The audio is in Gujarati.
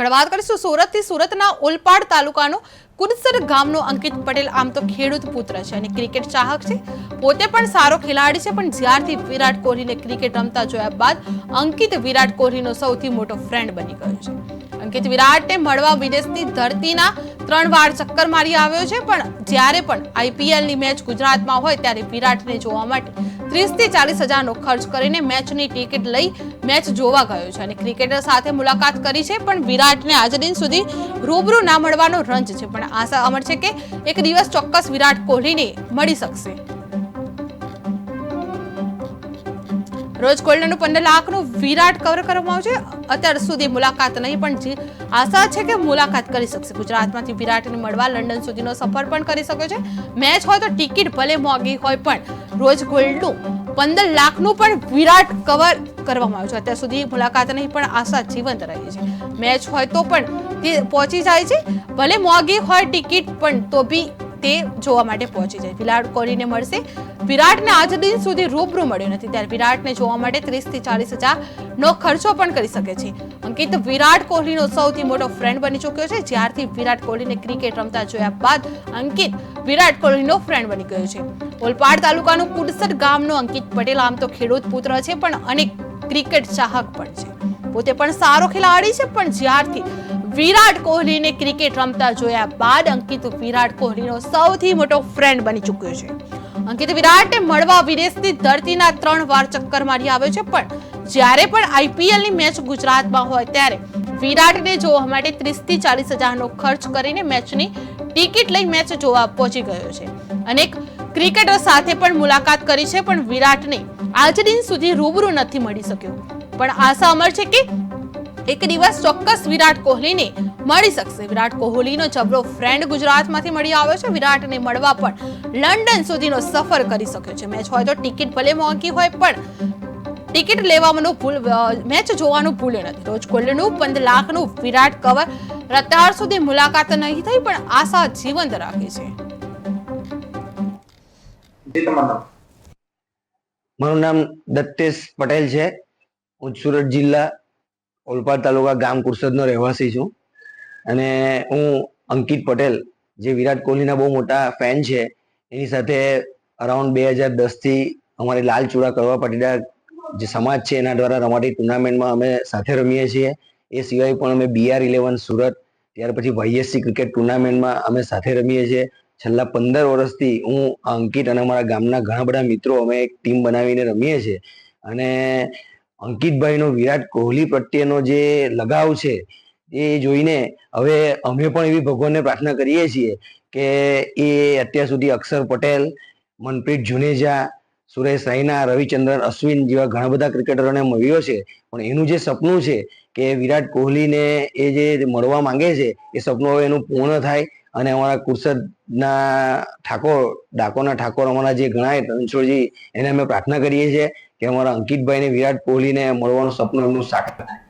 આગળ વાત કરીશું સુરતથી સુરતના ઓલપાડ તાલુકાનો કુરસર ગામનો અંકિત પટેલ. આમ તો ખેડૂત પુત્ર છે અને ક્રિકેટ ચાહક છે. પોતે પણ સારો ખેલાડી છે, પણ જ્યારથી વિરાટ કોહલીને ક્રિકેટ રમતા જોયા બાદ અંકિત વિરાટ કોહલીનો સૌથી મોટો ફ્રેન્ડ બની ગયો છે. અંકિત વિરાટને મળવા વિદેશની ધરતીના ત્રણ વાર ચક્કર મારી આવ્યો છે, પણ જ્યારે પણ આઈપીએલની મેચ ગુજરાતમાં હોય ત્યારે વિરાટને જોવા માટે ત્રીસથી ચાલીસ હજારનો ખર્ચ કરીને મેચની ટિકિટ લઈ મેચ જોવા ગયો છે. અને ક્રિકેટર સાથે મુલાકાત કરી છે, પણ વિરાટને આજ દિન સુધી રૂબરૂ ના મળવાનો રંજ છે. પણ આશા અમર છે કે એક દિવસ ચોક્કસ વિરાટ કોહલીને મળી શકશે. રોજ ગોલ્ડનું પંદર લાખનું વિરાટ કવર કરવામાં આવશે. અત્યાર સુધી મુલાકાત નહીં, પણ જે આશા છે કે મુલાકાત કરી શકશે. ગુજરાતમાંથી વિરાટને મળવા લંડન સુધીનો સફર પણ કરી શકે છે. મેચ હોય તો ટિકિટ ભલે મોંઘી હોય, પણ રોજ ગોલ્ડનું પંદર લાખનું પણ વિરાટ કવર કરવામાં આવ્યું છે. અત્યાર સુધી મુલાકાત નહીં, પણ આશા જીવંત રહી છે. મેચ હોય તો પણ તે પહોંચી જાય છે. ભલે મોંઘી હોય ટિકિટ, પણ તો બી તે જોવા માટે પહોંચી જાય. વિરાટ કોહલીને મળશે. વિરાટને આજ દિન સુધી રૂબરૂ મળ્યો નથી. ત્યારે વિરાટને જોવા માટે ત્રીસથી ચાલીસ હજાર નો ખર્ચો પણ કરી શકે છે. અંકિત, વિરાટ કોહલીનો સૌથી મોટો ફ્રેન્ડ બની ચૂક્યો છે. જ્યારથી વિરાટ કોહલીને ક્રિકેટ રમતા જોયા બાદ અંકિત, વિરાટ કોહલીનો ફ્રેન્ડ બની ગયો છે. ઓલપાડ તાલુકાનું કુડસર ગામનો અંકિત પટેલ આમ તો ખેડૂત પુત્ર છે, પણ અનેક ક્રિકેટ ચાહક પણ છે. પોતે પણ સારો ખેલાડી છે, પણ જ્યારથી વિરાટ કોહલીને ક્રિકેટ રમતા જોયા બાદ અંકિત વિરાટ કોહલીનો સૌથી મોટો ફ્રેન્ડ બની ચૂક્યો છે. અંકિત વિરાટને મળવા વિદેશની ધરતીના ત્રણ વાર ચક્કર મારી આવ્યો છે, પણ જ્યારે પણ આઈપીએલની મેચ ગુજરાતમાં હોય ત્યારે વિરાટને જોવા માટે ત્રીસથી ચાલીસ હજારનો ખર્ચ કરીને મેચની ટિકિટ લઈ મેચ જોવા પહોંચી ગયો છે. અનેક ક્રિકેટર સાથે પણ મુલાકાત કરી છે, પણ વિરાટને આજ દિન સુધી રૂબરૂ નથી મળી શક્યો. પણ આશા અમર છે કે એક દિવસ ચોક્કસ વિરાટ કોહલીને મળી શકશે. વિરાટ કોહલીનો જબરો ફ્રેન્ડ ગુજરાતમાંથી મળી આવ્યો છે. વિરાટને મળવા પણ લંડન સુધીનો સફર કરી શક્યો છે. મેચ હોય તો ટિકિટ ભલે મોંઘી હોય પણ ટિકિટ લેવાનું ભૂલ મેચ જોવાનું ભૂલે નથી. રોજ ગોલ્ડનું પંદર લાખનું વિરાટ કવર અત્યાર સુધી મુલાકાત નહીં થઈ પણ આશા જીવંત રાખે છે. મારું નામ દત્તેશ પટેલ છે. હું સુરત જિલ્લા ઓલપાડ તાલુકા ગામ કુરસદનો રહેવાસી છું. અને હું અંકિત પટેલ, જે વિરાટ કોહલીના બહુ મોટા ફેન છે, એની સાથે અરાઉન્ડ બે હજાર દસથી અમારી લાલ ચૂડા કરવા પાટીદાર જે સમાજ છે, એના દ્વારા રમાતી ટુર્નામેન્ટમાં અમે સાથે રમીએ છીએ. એ સિવાય પણ અમે બીઆર ઇલેવન સુરત, ત્યાર પછી વાયએસસી ક્રિકેટ ટુર્નામેન્ટમાં અમે સાથે રમીએ છીએ. છેલ્લા પંદર વર્ષથી હું, અંકિત અને અમારા ગામના ઘણા બધા મિત્રો અમે એક ટીમ બનાવીને રમીએ છીએ. અને અંકિતભાઈનો વિરાટ કોહલી પ્રત્યેનો જે લગાવ છે, એ જોઈને હવે અમે પણ એવી ભગવાનને પ્રાર્થના કરીએ છીએ કે એ અત્યાર સુધી અક્ષર પટેલ, મનપ્રીત જુનેજા, સુરેશ રૈના રવિચંદ્રન, અશ્વિન જેવા ઘણા બધા ક્રિકેટરોને મળ્યો છે. પણ એનું જે સપનું છે કે વિરાટ કોહલીને એ જે મળવા માંગે છે, એ સપનું હવે એનું પૂર્ણ થાય અને અમારા કુરસદના ઠાકોર, ડાકોરના ઠાકોર અમારા જે ગણાય, રણછોડજી, એને અમે પ્રાર્થના કરીએ છીએ. કે અમારા અંકિતભાઈને વિરાટ કોહલીને મળવાનું સપનું એમનું સાકાર થાય.